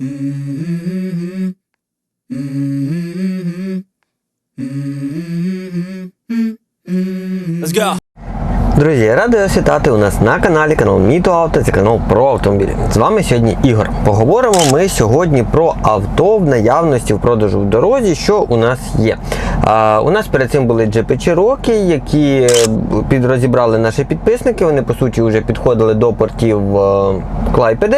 嗯嗯嗯嗯 радий вас вітати у нас на каналі канал Міто Авто, це канал про автомобілі. З вами сьогодні Ігор. Поговоримо ми сьогодні про авто в наявності в продажу в дорозі, що у нас є. А, у нас перед цим були джипи Cherokee, які підрозібрали наші підписники. Вони по суті вже підходили до портів е, Клайпеди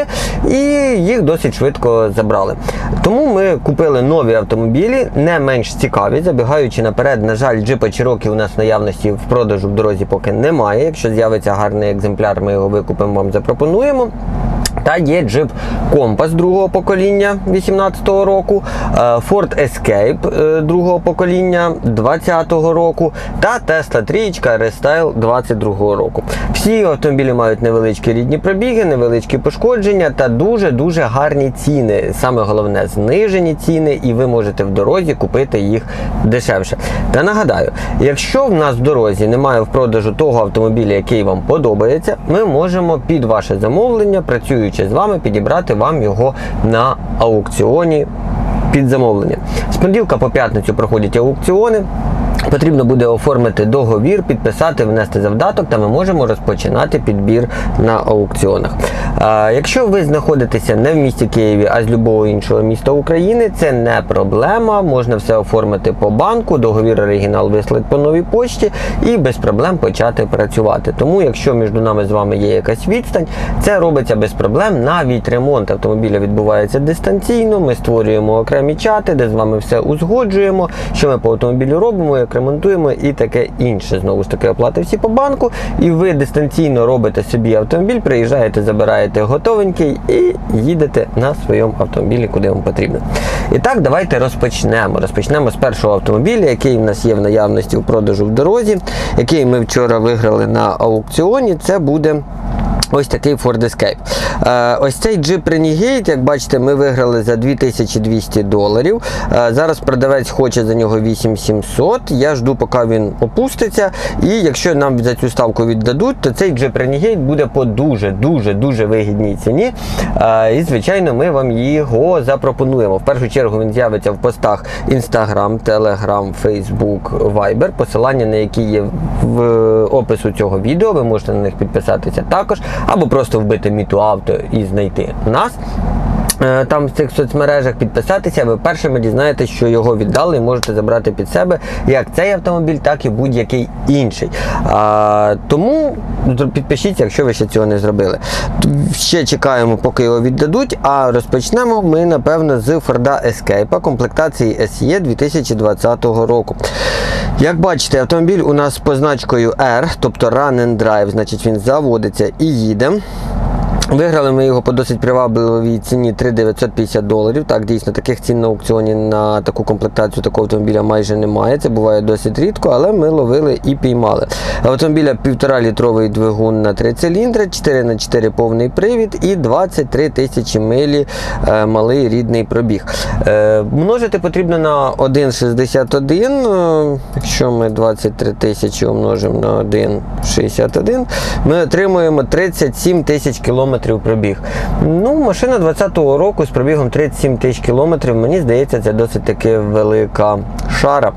і їх досить швидко забрали. Тому ми купили нові автомобілі, не менш цікаві. Забігаючи наперед, на жаль, джипа Cherokee у нас в наявності в продажу в дорозі поки немає. Якщо з'явиться гарний екземпляр, ми його викупимо, вам запропонуємо. Та є джип Компас другого покоління 18-го року, е, Ford Escape е, другого покоління 20-го року та Tesla 3 Restyle 22-го року. Всі автомобілі мають невеличкі рідні пробіги, невеличкі пошкодження та дуже-дуже гарні ціни. Саме головне знижені ціни, і ви можете в дорозі купити їх дешевше. Та нагадаю, якщо в нас в дорозі немає в продажу того автомобіля, який вам подобається, ми можемо під ваше замовлення, працюючи з вами, підібрати вам його на аукціоні під замовлення. З понеділка по п'ятницю проходять аукціони. Потрібно буде оформити договір, підписати, внести завдаток, та ми можемо розпочинати підбір на аукціонах. А, якщо ви знаходитеся не в місті Києві, а з любого іншого міста України, це не проблема. Можна все оформити по банку, договір оригінал вислати по новій почті і без проблем почати працювати. Тому, якщо між нами з вами є якась відстань, це робиться без проблем. Навіть ремонт автомобіля відбувається дистанційно. Ми створюємо окремі чати, де з вами все узгоджуємо, що ми по автомобілю робимо, як ремонтуємо і таке інше. Знову ж таки, оплати всі по банку, і ви дистанційно робите собі автомобіль, приїжджаєте, забираєте готовенький і їдете на своєму автомобілі, куди вам потрібно. І так, давайте розпочнемо. Розпочнемо з першого автомобіля, який в нас є в наявності у продажу в дорозі, який ми вчора виграли на аукціоні. Це буде. Ось такий Ford Escape. Е, ось цей Jeep Renegade, як бачите, ми виграли за 2200 доларів. Е, зараз продавець хоче за нього 8700. Я жду, поки він опуститься. І якщо нам за цю ставку віддадуть, то цей Jeep Renegade буде по дуже-дуже дуже вигідній ціні. Е, і, звичайно, ми вам його запропонуємо. В першу чергу він з'явиться в постах Instagram, Telegram, Facebook, Viber, посилання на які є в опису цього відео. Ви можете на них підписатися також або просто вбити міту авто і знайти нас. Е, Там в цих соцмережах підписатися, ви першими дізнаєтесь, що його віддали і можете забрати під себе як цей автомобіль, так і будь-який інший. А, тому підпишіться, якщо ви ще цього не зробили. Ще чекаємо, поки його віддадуть. А розпочнемо ми, напевно, з Ford Escape комплектації SE 2020 року. Як бачите, автомобіль у нас з позначкою R, тобто Run and Drive, значить він заводиться і їде. Виграли ми його по досить привабливій ціні 3950 доларів. Так, дійсно, таких цін на аукціоні на таку комплектацію такого автомобіля майже немає. Це буває досить рідко, але ми ловили і піймали. Автомобіля 1,5 літровий двигун на 3 циліндри, 4 на 4 повний привід і 23 тисячі милі е, малий рідний пробіг. Е, множити потрібно на 1,61. Е, якщо ми 23 тисячі умножимо на 1,61, ми отримуємо 37 тисяч кілометрів пробіг. Ну, машина 20-го року з пробігом 37 тисяч кілометрів, мені здається, це досить таки велика шара.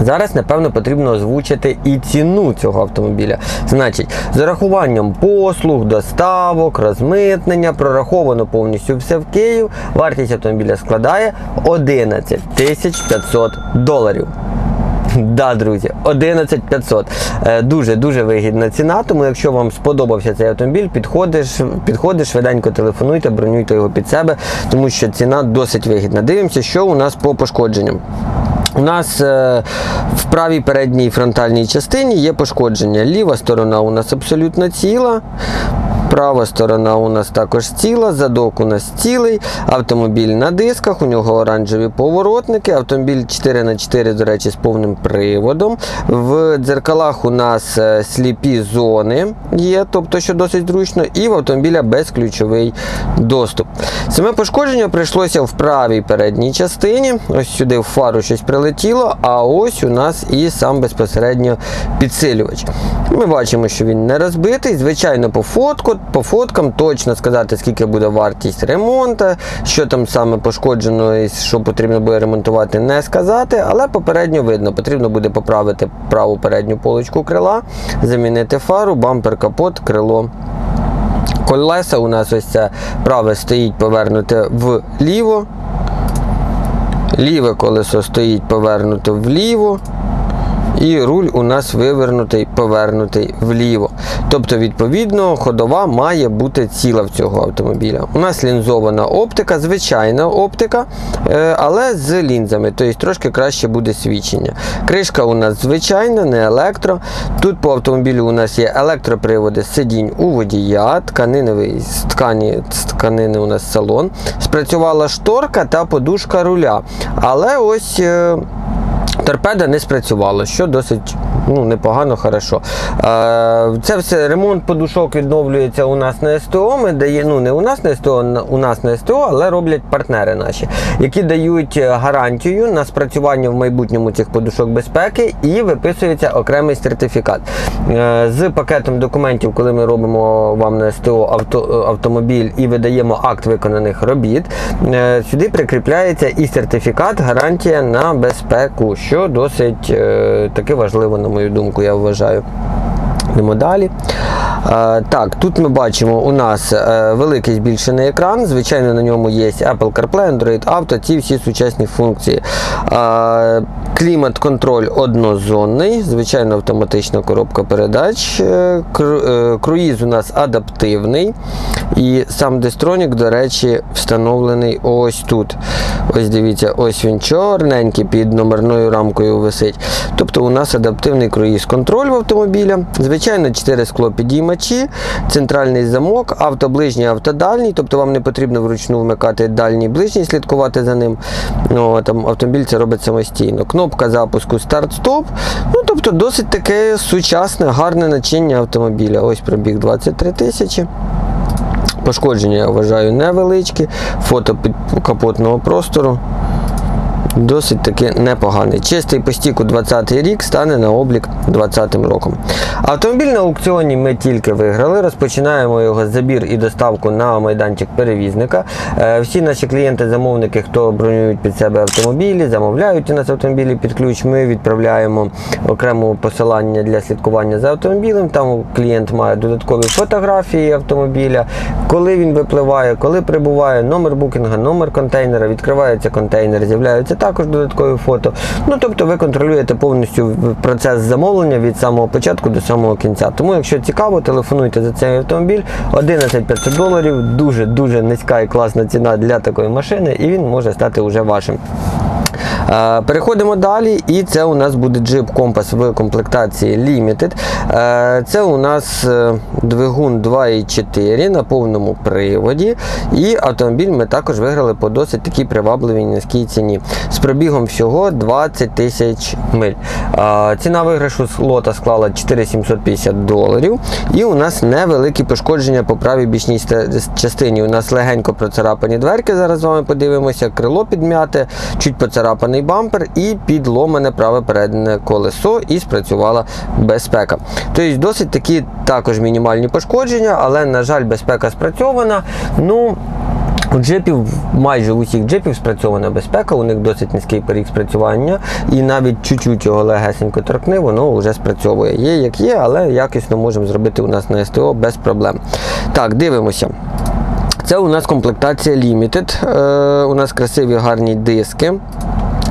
Зараз, напевно, потрібно озвучити і ціну цього автомобіля. Значить, з урахуванням послуг, доставок, розмитнення, прораховано повністю все в Київ. Вартість автомобіля складає 11 500 доларів. Да, друзі, 11500. Дуже-дуже вигідна ціна. Тому, якщо вам сподобався цей автомобіль, підходиш, підходиш, швиденько телефонуйте, бронюйте його під себе, тому що ціна досить вигідна. Дивимося, що у нас по пошкодженням. У нас е, в правій передній фронтальній частині є пошкодження. Ліва сторона у нас абсолютно ціла. Права сторона у нас також ціла, задок у нас цілий, автомобіль на дисках, у нього оранжеві поворотники, автомобіль 4х4, до речі, з повним приводом. В дзеркалах у нас е, сліпі зони є, тобто, що досить зручно, і в автомобіля безключовий доступ. Саме пошкодження прийшлося в правій передній частині. Ось сюди в фару щось прилетіло, а ось у нас і сам безпосередньо підсилювач. Ми бачимо, що він не розбитий. Звичайно, по фотку от по фоткам точно сказати, скільки буде вартість ремонту, що там саме пошкоджено і що потрібно буде ремонтувати, не сказати, але попередньо видно, потрібно буде поправити праву передню полочку крила, замінити фару, бампер, капот, крило. Колеса у нас ось це праве стоїть повернуте вліво. Ліве колесо стоїть повернуто вліво. І руль у нас вивернутий, повернутий вліво. Тобто, відповідно, ходова має бути ціла в цього автомобіля. У нас лінзована оптика, звичайна оптика, е, але з лінзами, тобто трошки краще буде свідчення. Кришка у нас звичайна, не електро. Тут по автомобілю у нас є електроприводи сидінь у водія, тканиновий з ткані, з тканини у нас салон. Спрацювала шторка та подушка руля. Але ось. Торпеда не спрацювала, що досить ну, непогано, хорошо. Е, це все ремонт подушок відновлюється у нас на СТО. Ми дає, ну не у нас на СТО, у нас на СТО, але роблять партнери наші, які дають е, гарантію на спрацювання в майбутньому цих подушок безпеки і виписується окремий сертифікат. Е, з пакетом документів, коли ми робимо вам на СТО авто, автомобіль і видаємо акт виконаних робіт, е, сюди прикріпляється і сертифікат, гарантія на безпеку, що досить е, таки важливо, на мою думку, я вважаю. Йдемо далі. Так, тут ми бачимо у нас е, великий збільшений екран. Звичайно, на ньому є Apple CarPlay, Android Auto, ці всі сучасні функції. Клімат-контроль однозонний, звичайно, автоматична коробка передач. Е, е, Круїз у нас адаптивний. І сам дистронік, до речі, встановлений ось тут. Ось дивіться, ось він чорненький під номерною рамкою висить. Тобто у нас адаптивний круїз-контроль в автомобіля. Звичайно, 4 скло підіймачі, центральний замок, автоближній, автодальній, тобто вам не потрібно вручну вмикати дальній ближній, слідкувати за ним. Ну, там автомобіль це робить самостійно. Кнопка запуску старт-стоп. Ну, тобто досить таке сучасне, гарне начиння автомобіля. Ось пробіг 23 тисячі. Пошкодження, я вважаю, невеличкі. Фото під капотного простору. Досить таки непоганий. Чистий по стіку 20 рік стане на облік 20 роком. Автомобіль на аукціоні ми тільки виграли. Розпочинаємо його забір і доставку на майданчик перевізника. Е, Всі наші клієнти-замовники, хто бронюють під себе автомобілі, замовляють у нас автомобілі під ключ. Ми відправляємо окремо посилання для слідкування за автомобілем. Там клієнт має додаткові фотографії автомобіля, коли він випливає, коли прибуває, номер букінга, номер контейнера, відкривається контейнер, з'являються також додаткові фото. Ну тобто ви контролюєте повністю процес замовлення від самого початку до самого кінця. Тому, якщо цікаво, телефонуйте за цей автомобіль. 11 500 доларів, дуже дуже низька і класна ціна для такої машини, і він може стати уже вашим. Е, Переходимо далі, і це у нас буде Jeep Compass в комплектації Limited. Е, Це у нас е, двигун 2.4 на повному приводі. І автомобіль ми також виграли по досить такій привабливій низькій ціні. З пробігом всього 20 тисяч миль. Ціна виграшу лота склала 4750 доларів. І у нас невеликі пошкодження по правій бічній частині. У нас легенько процарапані дверки. Зараз з вами подивимося. Крило підм'яте, чуть поцарапаний бампер і підломане праве переднє колесо, і спрацювала безпека. Тобто досить такі також мінімальні пошкодження, але, на жаль, безпека спрацьована. Ну, у джипів, майже у усіх джипів спрацьована безпека, у них досить низький поріг спрацювання, і навіть чуть-чуть його легесенько торкни, воно вже спрацьовує. Є як є, але якісно можемо зробити у нас на СТО без проблем. Так, дивимося. Це у нас комплектація Limited. Е, у нас красиві гарні диски.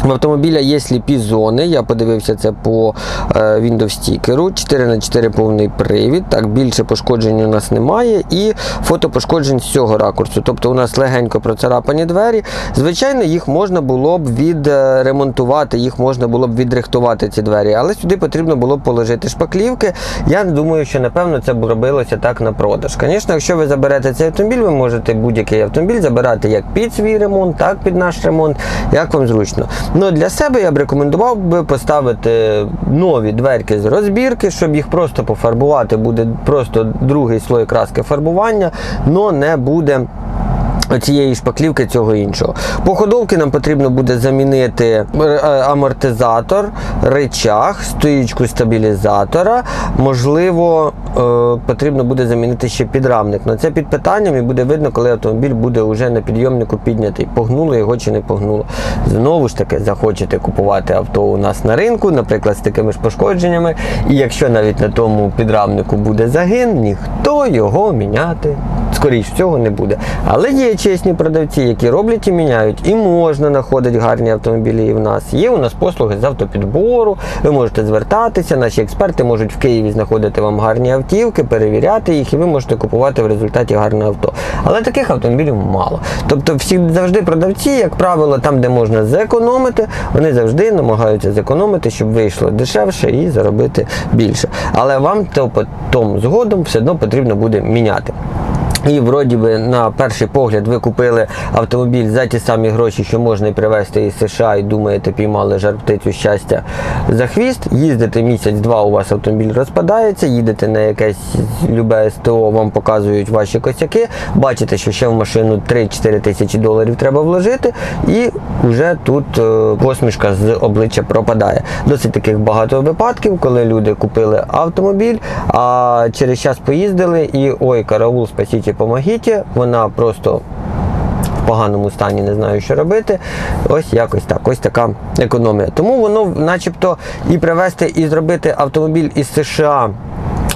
В автомобіля є сліпі зони. Я подивився це по е, Windows стікеру. 4х4 повний привід. Так, більше пошкоджень у нас немає. І фото пошкоджень з цього ракурсу. Тобто у нас легенько процарапані двері. Звичайно, їх можна було б відремонтувати, їх можна було б відрихтувати ці двері, але сюди потрібно було б положити шпаклівки. Я думаю, що напевно це б робилося так на продаж. Звісно, якщо ви заберете цей автомобіль, ви можете будь-який автомобіль забирати як під свій ремонт, так під наш ремонт, як вам зручно. Ну для себе я б рекомендував би поставити нові дверки з розбірки, щоб їх просто пофарбувати. Буде просто другий слой краски фарбування, але не буде Оцієї шпаклівки цього іншого. По ходовці нам потрібно буде замінити е, амортизатор, речах, стоїчку стабілізатора. Можливо, е, потрібно буде замінити ще підрамник. Но це під питанням і буде видно, коли автомобіль буде вже на підйомнику піднятий. Погнуло його чи не погнуло. Знову ж таки, захочете купувати авто у нас на ринку, наприклад, з такими ж пошкодженнями. І якщо навіть на тому підрамнику буде загин, ніхто його міняти скоріш всього не буде. Але є чесні продавці, які роблять і міняють, і можна знаходити гарні автомобілі і в нас. Є у нас послуги з автопідбору, ви можете звертатися, наші експерти можуть в Києві знаходити вам гарні автівки, перевіряти їх, і ви можете купувати в результаті гарне авто. Але таких автомобілів мало. Тобто всі завжди продавці, як правило, там, де можна зекономити, вони завжди намагаються зекономити, щоб вийшло дешевше і заробити більше. Але вам то потім згодом все одно потрібно буде міняти. І вроді би на перший погляд ви купили автомобіль за ті самі гроші, що можна і привезти із США, і думаєте, піймали жар птицю щастя за хвіст. Їздите місяць-два, у вас автомобіль розпадається, їдете на якесь любе СТО, вам показують ваші косяки, бачите, що ще в машину 3-4 тисячі доларів треба вложити, і вже тут е, посмішка з обличчя пропадає. Досить таких багато випадків, коли люди купили автомобіль, а через час поїздили і ой, караул, спасіть, помогіть, вона просто в поганому стані не знаю, що робити. Ось якось так, ось така економія. Тому воно, начебто, і привезти, і зробити автомобіль із США.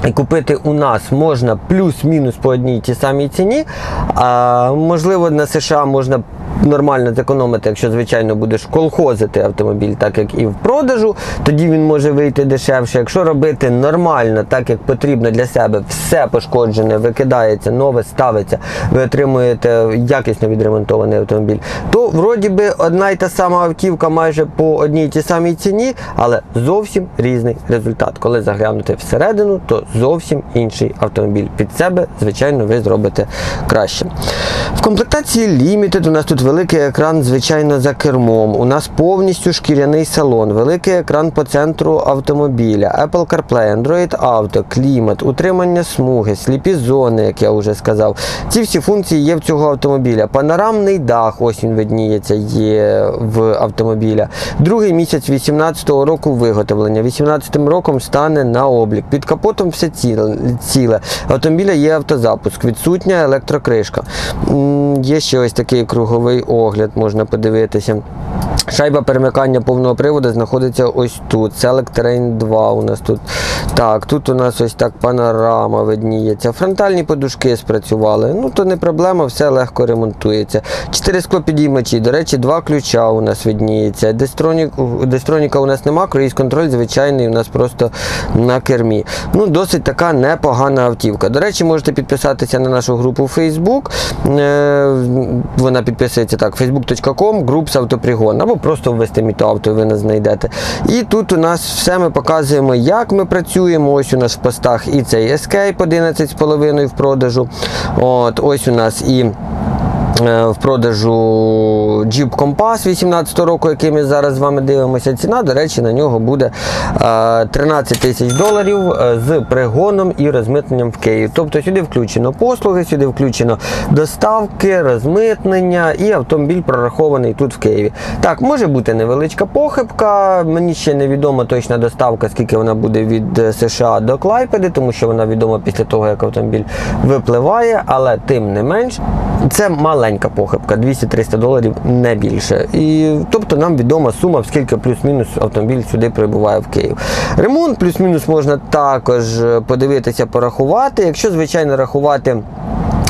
І купити у нас можна плюс-мінус по одній тій самій ціні. А, можливо, на США можна нормально зекономити, якщо, звичайно, будеш колхозити автомобіль, так як і в продажу, тоді він може вийти дешевше. Якщо робити нормально, так як потрібно для себе, все пошкоджене, викидається, нове ставиться, ви отримуєте якісно відремонтований автомобіль, то вроді би одна й та сама автівка майже по одній тій самій ціні, але зовсім різний результат. Коли заглянути всередину, то зовсім інший автомобіль. Під себе, звичайно, ви зробите краще. В комплектації Limited у нас тут великий екран, звичайно, за кермом. У нас повністю шкіряний салон, великий екран по центру автомобіля, Apple CarPlay, Android Auto, клімат, утримання смуги, сліпі зони, як я вже сказав. Ці всі функції є в цього автомобіля. Панорамний дах, ось він видніється, є в автомобіля. Другий місяць 18-го року виготовлення. 18-м роком стане на облік. Під капотом все ціле. Автомобіля є автозапуск, відсутня електрокришка. Є ще ось такий круговий огляд, можна подивитися. Шайба перемикання повного приводу знаходиться ось тут. Select Terrain 2 у нас тут. Так, тут у нас ось так панорама видніється. Фронтальні подушки спрацювали. Ну, то не проблема, все легко ремонтується. Чотири склопідіймачі, до речі, два ключа у нас видніється. Дестронік, дестроніка у нас нема, круїз контроль звичайний у нас просто на кермі. Ну, досить така непогана автівка. До речі, можете підписатися на нашу групу Facebook. Вона підписується так: facebook.com, Groups Автопригон. Або просто ввести міто авто, і ви нас знайдете. І тут у нас все ми показуємо, як ми працюємо. Ось у нас в постах і цей Escape 11,5 в продажу. От, Ось у нас і. Е, В продажу Jeep Compass 18 року, який ми зараз з вами дивимося. Ціна, до речі, на нього буде е, 13 тисяч доларів е, з пригоном і розмитненням в Київ. Тобто сюди включено послуги, сюди включено доставки, розмитнення і автомобіль прорахований тут в Києві. Так, може бути невеличка похибка. Мені ще невідома точна доставка, скільки вона буде від е, США до Клайпеди, тому що вона відома після того, як автомобіль випливає, але тим не менш, це маленька похибка, 200-300 доларів не більше. І тобто нам відома сума, скільки плюс-мінус автомобіль сюди прибуває в Київ. Ремонт плюс-мінус можна також е, подивитися, порахувати. Якщо, звичайно, рахувати.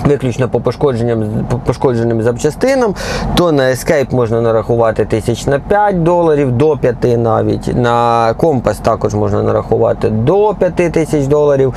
Виключно по пошкодженням по пошкодженим запчастинам, то на Escape можна нарахувати тисяч на 5 доларів, до 5 навіть. На компас також можна нарахувати до 5 тисяч доларів.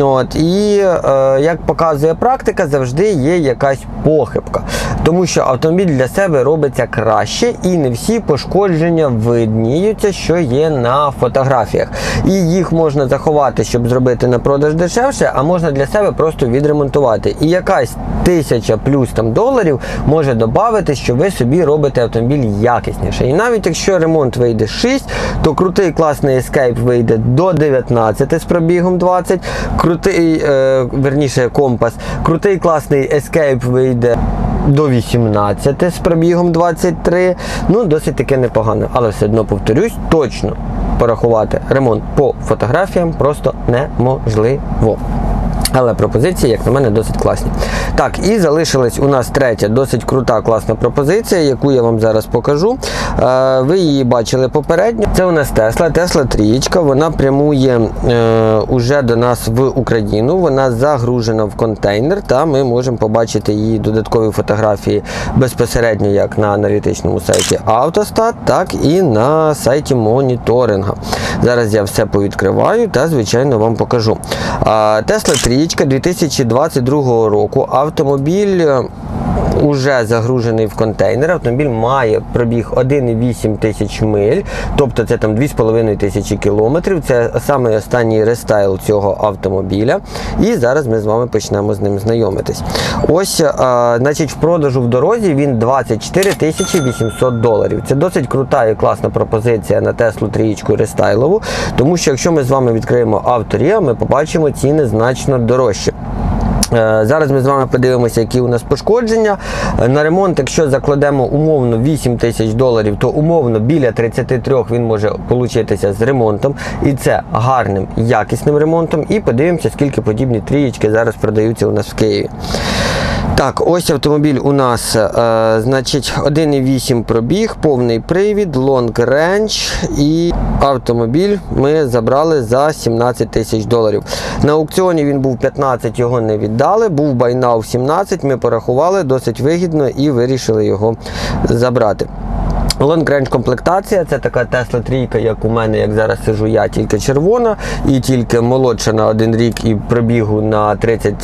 От. І е, як показує практика, завжди є якась похибка. Тому що автомобіль для себе робиться краще і не всі пошкодження видніються, що є на фотографіях. І їх можна заховати, щоб зробити на продаж дешевше, а можна для себе просто відремонтувати. І якась тисяча плюс там доларів може додати, що ви собі робите автомобіль якісніше. І навіть якщо ремонт вийде 6, то крутий класний Escape вийде до 19 з пробігом 20, крутий, е, верніше компас, крутий класний Escape вийде до 18 з пробігом 23. Ну, досить таки непогано. Але все одно повторюсь, точно порахувати ремонт по фотографіям просто неможливо. Але пропозиції, як на мене, досить класні. Так, і залишилась у нас третя, досить крута, класна пропозиція, яку я вам зараз покажу. Е, ви її бачили попередньо. Це у нас Тесла, Тесла трієчка. Вона прямує е, уже до нас в Україну. Вона загружена в контейнер, та ми можемо побачити її додаткові фотографії безпосередньо як на аналітичному сайті Автостат, так і на сайті моніторинга. Зараз я все повідкриваю та, звичайно, вам покажу. Тесла трієчка 2022 року. Автомобіль. Е, Уже загружений в контейнер. Автомобіль має пробіг 1,8 тисяч миль, тобто це там 2,5 тисячі кілометрів. Це саме останній рестайл цього автомобіля. І зараз ми з вами почнемо з ним знайомитись. Ось, а, значить, в продажу в дорозі він 24 тисячі 800 доларів. Це досить крута і класна пропозиція на Теслу трієчку рестайлову, тому що якщо ми з вами відкриємо авторія, ми побачимо ціни значно дорожче. Е, Зараз ми з вами подивимося, які у нас пошкодження. Е, На ремонт, якщо закладемо умовно 8 тисяч доларів, то умовно біля 33 він може получитися з ремонтом. І це гарним, якісним ремонтом. І подивимося, скільки подібні трієчки зараз продаються у нас в Києві. Так, ось автомобіль у нас, е, значить, 1,8 пробіг, повний привід, long range і автомобіль ми забрали за 17 тисяч доларів. На аукціоні він був 15, його не віддали, був байнав 17, ми порахували досить вигідно і вирішили його забрати. Long Range комплектація це така Tesla трійка, як у мене, як зараз сижу я, тільки червона і тільки молодша на один рік і пробігу на 30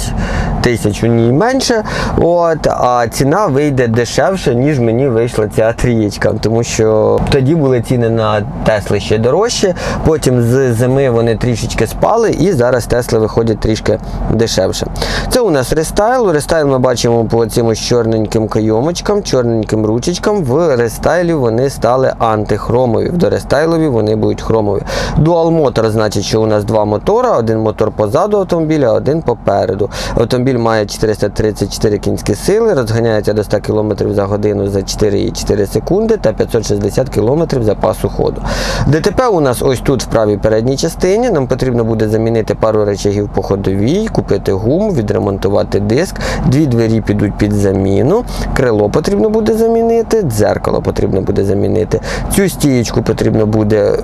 тисяч у ній менше. От, а ціна вийде дешевше, ніж мені вийшла ця трієчка. Тому що тоді були ціни на Тесли ще дорожчі. Потім з зими вони трішечки спали, і зараз Тесли виходять трішки дешевше. Це у нас рестайл. Рестайл ми бачимо по цим чорненьким кайомочкам, чорненьким ручечкам. В рестайлі вони стали антихромові. В дорестайлові вони будуть хромові. Дуал мотор, значить, що у нас два мотора: один мотор позаду автомобіля, один попереду. Автомобіль має 434 кінські сили, розганяється до 100 км за годину за 4,4 секунди та 560 км запасу ходу. ДТП у нас ось тут в правій передній частині. Нам потрібно буде замінити пару речагів по ходовій, купити гуму, відремонтувати диск. Дві двері підуть під заміну. Крило потрібно буде замінити, дзеркало потрібно буде замінити. Цю стієчку потрібно буде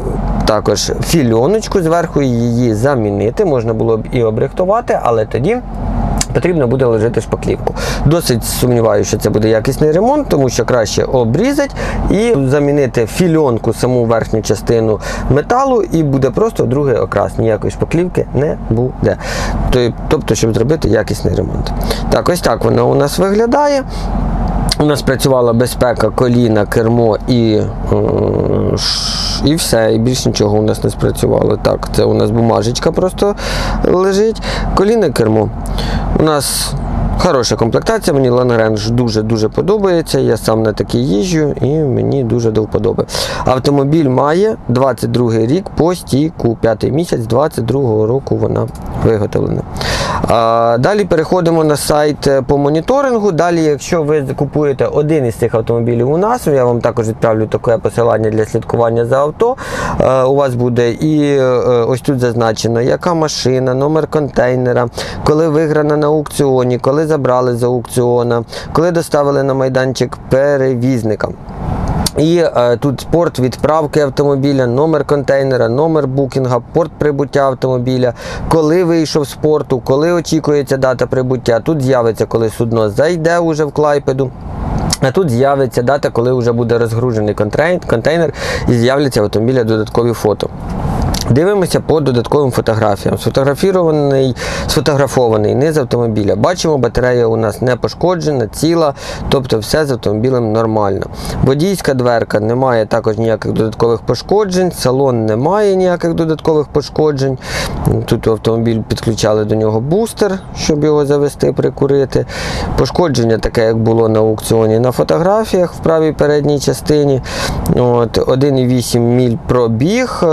також фільоночку зверху її замінити. Можна було б і обрихтувати, але тоді. Потрібно буде ложити шпаклівку. Досить сумніваюся, що це буде якісний ремонт, тому що краще обрізати і замінити фільонку, саму верхню частину металу, і буде просто другий окрас. Ніякої шпаклівки не буде. Тобто, щоб зробити якісний ремонт. Так, ось так воно у нас виглядає. У нас працювала безпека, коліна, кермо і, е, і все. І більш нічого у нас не спрацювало. Так, це у нас бумажечка просто лежить. Коліна, кермо. У нас хороша комплектація, мені Long дуже-дуже подобається. Я сам на такій їжджу і мені дуже до вподоби. Автомобіль має 22 рік по стійку, п'ятий місяць 22 року вона виготовлена. Далі переходимо на сайт е, по моніторингу. Далі, якщо ви купуєте один із цих автомобілів у нас, я вам також відправлю таке посилання для слідкування за авто. Е, у вас буде і е, ось тут зазначено, яка машина, номер контейнера, коли виграна на аукціоні, коли забрали з аукціона, коли доставили на майданчик перевізника. І е, тут порт відправки автомобіля, номер контейнера, номер букінга, порт прибуття автомобіля, коли вийшов з порту, коли очікується дата прибуття. Тут з'явиться, коли судно зайде уже в Клайпеду. А тут з'явиться дата, коли вже буде розгружений контейнер і з'являться в автомобіля додаткові фото. Дивимося по додатковим фотографіям. Сфотографірований, сфотографований низ автомобіля. Бачимо, батарея у нас не пошкоджена, ціла, тобто все з автомобілем нормально. Водійська дверка немає також ніяких додаткових пошкоджень, салон не має ніяких додаткових пошкоджень. Тут автомобіль підключали до нього бустер, щоб його завести, прикурити. Пошкодження таке, як було на аукціоні на фотографіях в правій передній частині. От, 1,8 міль пробіг. е,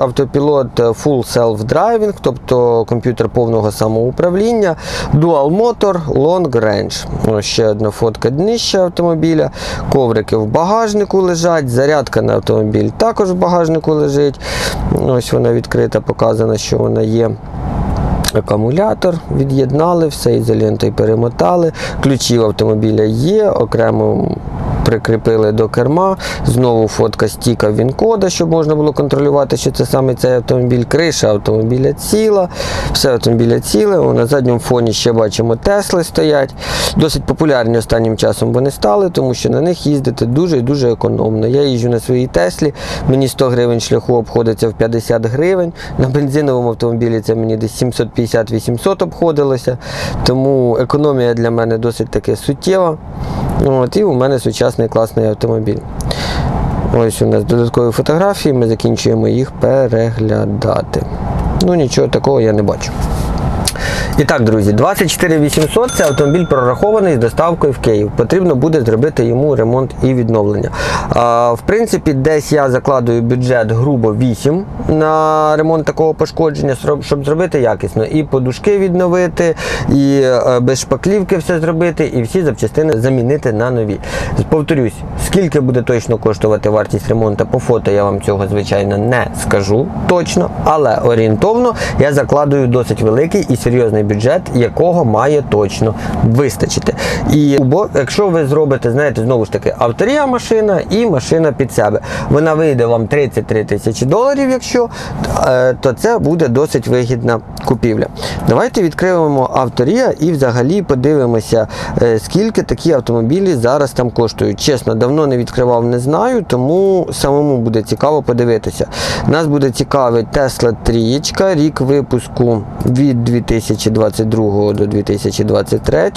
Авто автопілот е, Full Self-Driving, тобто комп'ютер повного самоуправління, Dual Motor, Long Range. Ось ще одна фотка днища автомобіля. Коврики в багажнику лежать, зарядка на автомобіль також в багажнику лежить. Ось вона відкрита, показано, що вона є. Акумулятор від'єднали, все ізолентою перемотали. Ключі в автомобіля є, окремо прикріпили до керма. Знову фотка стіка він-кода, щоб можна було контролювати, що це саме цей автомобіль. Криша автомобіля ціла, все автомобіля ціле. На задньому фоні ще бачимо Тесли стоять. Досить популярні останнім часом вони стали, тому що на них їздити дуже і дуже економно. Я їжджу на своїй Теслі, мені 100 гривень шляху обходиться в 50 гривень. На бензиновому автомобілі це мені десь 750-800 обходилося. Тому економія для мене досить таки суттєва. От, і у мене сучасний класний автомобіль. Ось у нас додаткові фотографії, ми закінчуємо їх переглядати. Ну нічого такого я не бачу. І так, друзі, 24800 це автомобіль прорахований з доставкою в Київ. Потрібно буде зробити йому ремонт і відновлення. А, в принципі, десь я закладую бюджет грубо 8 на ремонт такого пошкодження, щоб зробити якісно. І подушки відновити, і е, без шпаклівки все зробити, і всі запчастини замінити на нові. Повторюсь, скільки буде точно коштувати вартість ремонту по фото, я вам цього звичайно не скажу точно, але орієнтовно я закладую досить великий і серйозний бюджет, якого має точно вистачити. І якщо ви зробите, знаєте, знову ж таки, авторія машина і машина під себе, вона вийде вам 33 тисячі доларів, якщо е, то це буде досить вигідна купівля. Давайте відкриємо авторія і взагалі подивимося, е, скільки такі автомобілі зараз там коштують. Чесно, давно не відкривав, не знаю, тому самому буде цікаво подивитися. Нас буде цікавий Tesla 3, рік випуску від 2022 до 2023,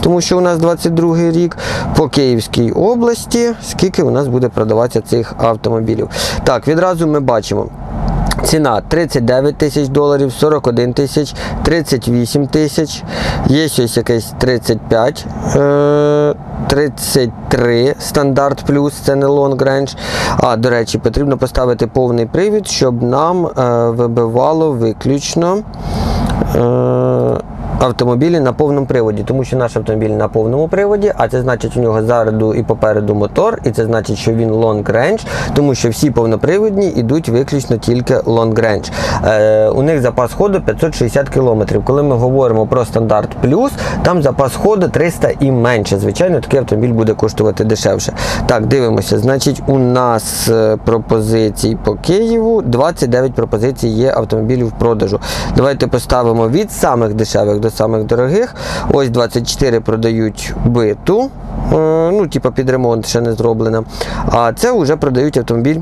тому що у нас 22 рік по Київській області, скільки у нас буде продаватися цих автомобілів. Так, відразу ми бачимо. Ціна 39 тисяч доларів, 41 тисяч, 38 тисяч, є щось якесь 35, е, 33 стандарт плюс, це не long range. А, до речі, потрібно поставити повний привід, щоб нам е, вибивало виключно. Е, Автомобілі на повному приводі, тому що наш автомобіль на повному приводі, а це значить у нього ззаду і попереду мотор, і це значить, що він long range, тому що всі повноприводні йдуть виключно тільки long range. Е, у них запас ходу 560 км. Коли ми говоримо про стандарт плюс, там запас ходу 300 і менше. Звичайно, такий автомобіль буде коштувати дешевше. Так, дивимося. Значить, у нас е, пропозицій по Києву 29 пропозицій є автомобілів в продажу. Давайте поставимо від самих дешевих до самих дорогих. Ось 24 продають биту. е, Ну, типу під ремонт ще не зроблена. А це вже продають автомобіль.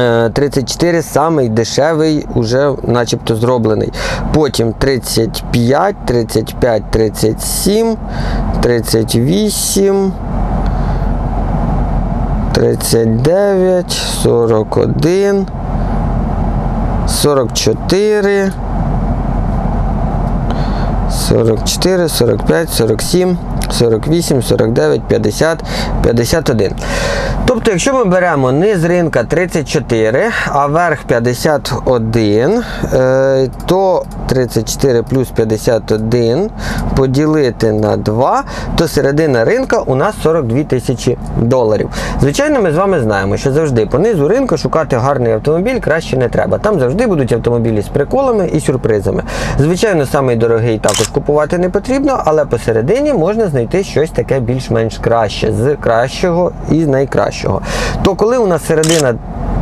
Е, 34 самий дешевий, уже начебто зроблений. Потім 35, 35, 37, 38, 39, 41, 44. 44, 45, 47, 48, 49, 50, 51. Тобто, якщо ми беремо низ ринка 34, а верх 51, е, то 34 плюс 51 поділити на 2, то середина ринка у нас 42 тисячі доларів. Звичайно, ми з вами знаємо, що завжди по низу ринку шукати гарний автомобіль краще не треба. Там завжди будуть автомобілі з приколами і сюрпризами. Звичайно, самий дорогий також купувати не потрібно, але посередині можна знайти щось таке більш-менш краще, з кращого і з найкращого. То коли у нас середина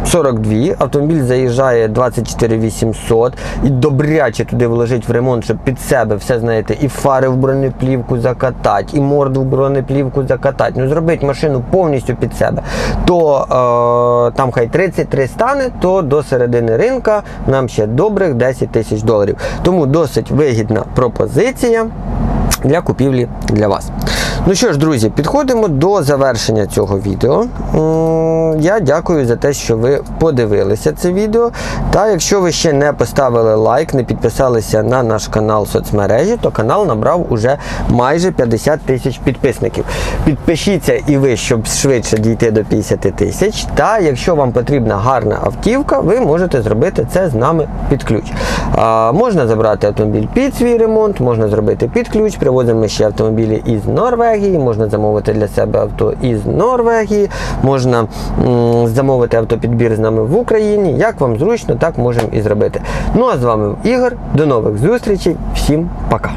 42, автомобіль заїжджає 24 800 і добряче туди вложить в ремонт, щоб під себе все знаєте, і фари в бронеплівку закатати, і морду в бронеплівку закатати. Ну зробити машину повністю під себе. То е, там хай 33 стане, то до середини ринка нам ще добрих 10 тисяч доларів. Тому досить вигідна пропозиція для купівлі для вас. Ну що ж, друзі, підходимо до завершення цього відео. Я дякую за те, що ви подивилися це відео. Та якщо ви ще не поставили лайк, не підписалися на наш канал в соцмережі, то канал набрав уже майже 50 тисяч підписників. Підпишіться і ви, щоб швидше дійти до 50 тисяч. Та якщо вам потрібна гарна автівка, ви можете зробити це з нами під ключ. А, можна забрати автомобіль під свій ремонт, можна зробити під ключ. Привозимо ще автомобілі із Норвегії, можна замовити для себе авто із Норвегії, можна замовити автопідбір з нами в Україні. Як вам зручно, так можемо і зробити. Ну а з вами Ігор. До нових зустрічей. Всім пока.